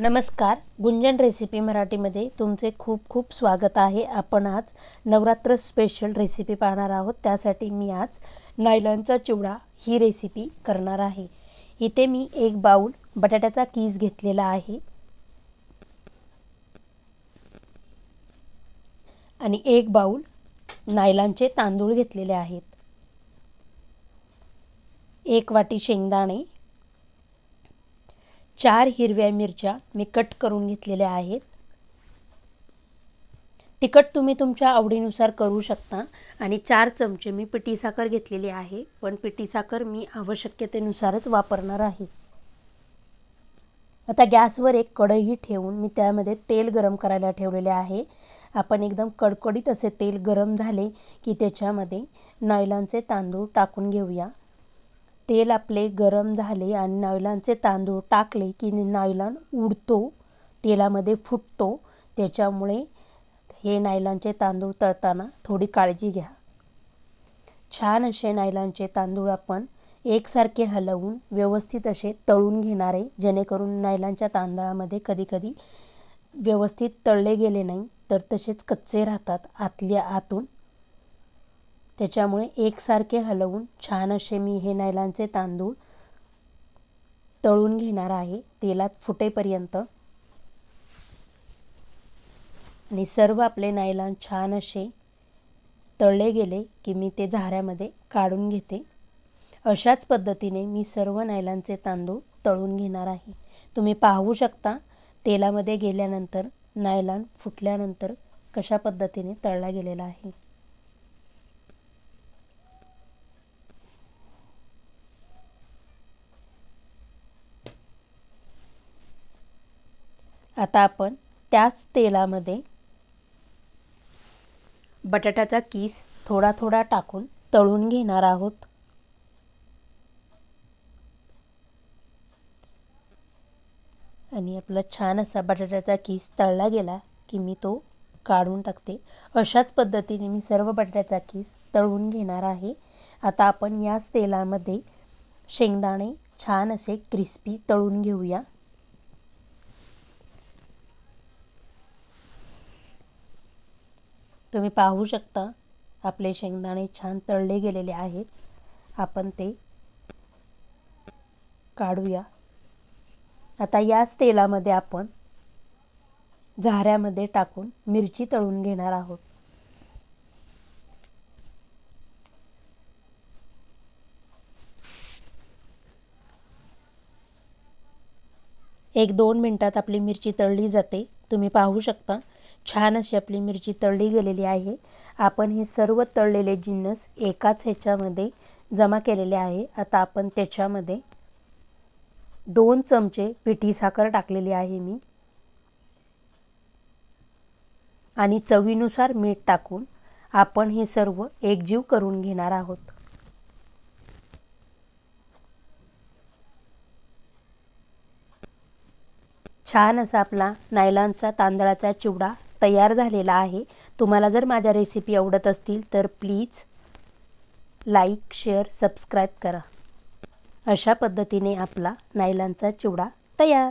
नमस्कार गुंजन रेसिपी मराठीमध्ये तुमचे खूप खूप स्वागत आहे. आपण आज नवरात्र स्पेशल रेसिपी पाहणार आहोत. त्यासाठी मी आज नायलॉनचा चिवडा ही रेसिपी करणार आहे. इथे मी एक बाऊल बटाट्याचा कीस घेतलेला आहे. आणि एक बाऊल नायलॉनचे तांदूळ घेतलेले आहेत. एक वाटी शेंगदाणे चार हिरव्या मिरच्या मी कट करून घेतलेल्या आहेत. तिखट तुम्ही तुमच्या आवडीनुसार करू शकता आणि चार चमचे मी पिठी साखर घेतलेली आहे पण पिठी साखर मी आवश्यकतेनुसारच वापरणार आहे. आता गॅसवर एक कढई ठेवून मी त्यामध्ये तेल गरम करायला ठेवलेले आहे. आपण एकदम कडकडीत असे तेल गरम झाले की त्याच्यामध्ये नायलॉनचे तांदूळ टाकून घेऊया. तेल आपले गरम झाले आणि नायलॉनचे तांदूळ टाकले की नायलॉन उडतो तेलामध्ये फुटतो. त्याच्यामुळे हे नायलॉनचे तांदूळ तळताना थोडी काळजी घ्या. छान असे नायलॉनचे तांदूळ आपण एकसारखे हलवून व्यवस्थित असे तळून घेणारे जेणेकरून नायलॉनच्या तांदळामध्ये कधीकधी व्यवस्थित तळले गेले नाही तर तसेच कच्चे राहतात आतल्या आतून. त्याच्यामुळे एकसारखे हलवून छान असे मी हे नायलांचे तांदूळ तळून घेणार आहे. तेलात फुटेपर्यंत. आणि सर्व आपले नायलॉन छान असे तळले गेले की मी ते झाऱ्यामध्ये काढून घेते. अशाच पद्धतीने मी सर्व नायलांचे तांदूळ तळून घेणार आहे. तुम्ही पाहू शकता तेलामध्ये गेल्यानंतर नायलॉन फुटल्यानंतर कशा पद्धतीने तळला गेलेला आहे. आता आपण त्याच तेलामध्ये बटाट्याचा किस थोडा थोडा टाकून तळून घेणार आहोत. आणि आपला छान असा बटाट्याचा किस तळला गेला की मी तो काढून टाकते. अशाच पद्धतीने मी सर्व बटाट्याचा किस तळून घेणार आहे. आता आपण याच तेलामध्ये शेंगदाणे छान असे क्रिस्पी तळून घेऊया. तुम्ही पाहू शकता आपले शेंगदाणे छान तळले गेलेले आहेत. आपण ते काढूया. आता याच तेलामध्ये आपण झाऱ्यामध्ये टाकून मिरची तळून घेणार आहोत. एक दोन मिनटात आपली मिरची तळली जाते. तुम्ही पाहू शकता छान अशी आपली मिरची तळली गेलेली आहे. आपण हे सर्व तळलेले जिन्नस एकाच ह्याच्यामध्ये जमा केलेले आहे. आता आपण त्याच्यामध्ये दोन चमचे पिठी साखर टाकलेली आहे मी. आणि चवीनुसार मीठ टाकून आपण हे सर्व एकजीव करून घेणार आहोत. छान असा आपला नायलॉनचा तांदळाचा चिवडा तयार झालेला आहे. तुम्हाला जर माझ्या रेसिपी आवडत असतील तर प्लीज लाईक शेअर सबस्क्राईब करा. अशा पद्धतीने आपला नायलॉनचा चिवडा तयार.